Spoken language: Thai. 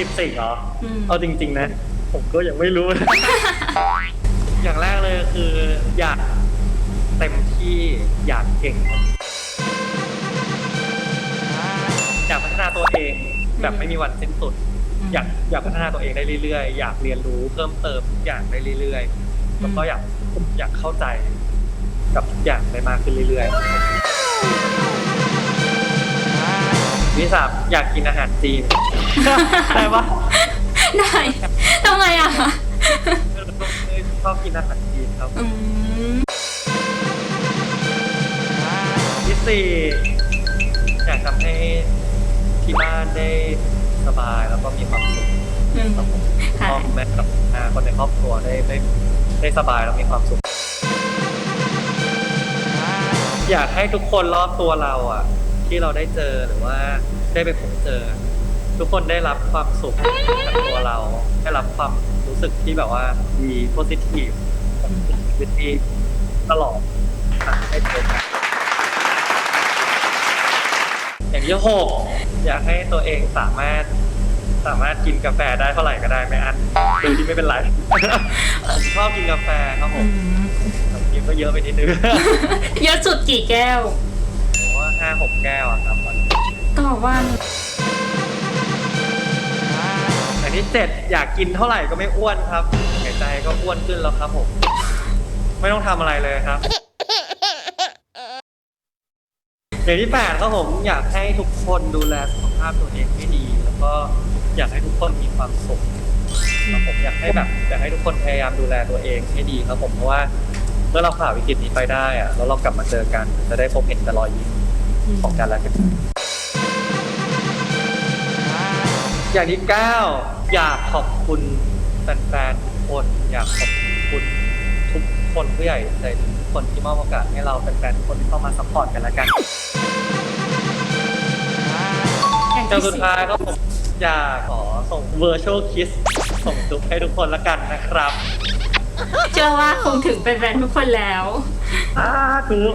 สิบสิ่งเหรอ อืม เอาจริง ๆ นะ ผมก็ยังไม่รู้ อย่างแรกเลยคืออยากเต็มที่อยากเก่งครับอยากพัฒนาตัวเองแบบไม่มีวันสิ้นสุด อยากอยากพัฒนาตัวเองได้เรื่อยๆ อยากเรียนรู้เพิ่มเติมทุกอย่างได้เรื่อยๆ แล้วก็อยากอยากเข้าใจกับทุกอย่างได้มากขึ้นเรื่อยๆวิสามอยากกินอาหารจีน ได้ปะได้ทำไมอะชอบกินอาหารจีนครับอืมที่สี่อยากทำให้ที่บ้านได้สบายแล้วก็มีความสุขอืมครับผมค่ะพ่อแม่กับอาคนในครอบครัวได้ได้ได้สบายแล้วมีความสุข อยากให้ทุกคนรอบตัวเราอะ ที่เราได้เจอหรือว่าได้ไปพบเจอ ทุกคนได้รับความสุขจากตัวเรา ได้รับความรู้สึกที่แบบว่าดีโพซิทีฟกับชีวิตที่ตลอดให้เจอกันอย่างที่หกอยากให้ตัวเองสามารถสามารถกินกาแฟได้เท่าไหร่ก็ได้ไม่อั้นโดยที่ไม่เป็นไรผมชอบกินกาแฟครับผอืมมบางทีก็เยอะไปนิดนึงเยอะสุดกี่แก้วผมว่าห้าหกแก้วอะครับวันต่อวันอัน ที่เจ็ดอยากกินเท่าไหร่ก็ไม่อ้วนครับหายใจก็อ้วนขึ้นแล้วครับผม ไม่ต้องทำอะไรเลยครับ อย่างที่แปดครับผมอยากให้ทุกคนดูแลสุขภาพตัวเองให้ดี แล้วก็อยากให้ทุกคนมีความสุขครับผมอยากให้แบบอยากให้ทุกคนพยายามดูแลตัวเองให้ดีครับผมเพราะว่าเมื่อเราผ่านวิกฤตนี้ไปได้อะแล้วเรากลับมาเจอกัน จะได้พบเห็นแต่รอยยิ้มของกันและกันอย่างที่เก้า อยากขอบคุณแฟนๆทุกคน อยากขอบคุณทุกคนผู้ใหญ่ใจดีทุกคนที่มอบโอกาสให้เราแฟนๆทุกคนที่เข้ามาซัพพอร์ตกันและกันอย่างจนที่สุดสี่ท้ายก็ผมอยากขอส่ง virtual kiss ส่งจุ๊บให้ทุกคนละกันนะครับเชื่อว่าคงถึงเป็นแฟนทุกคนแล้ว อ้าทุก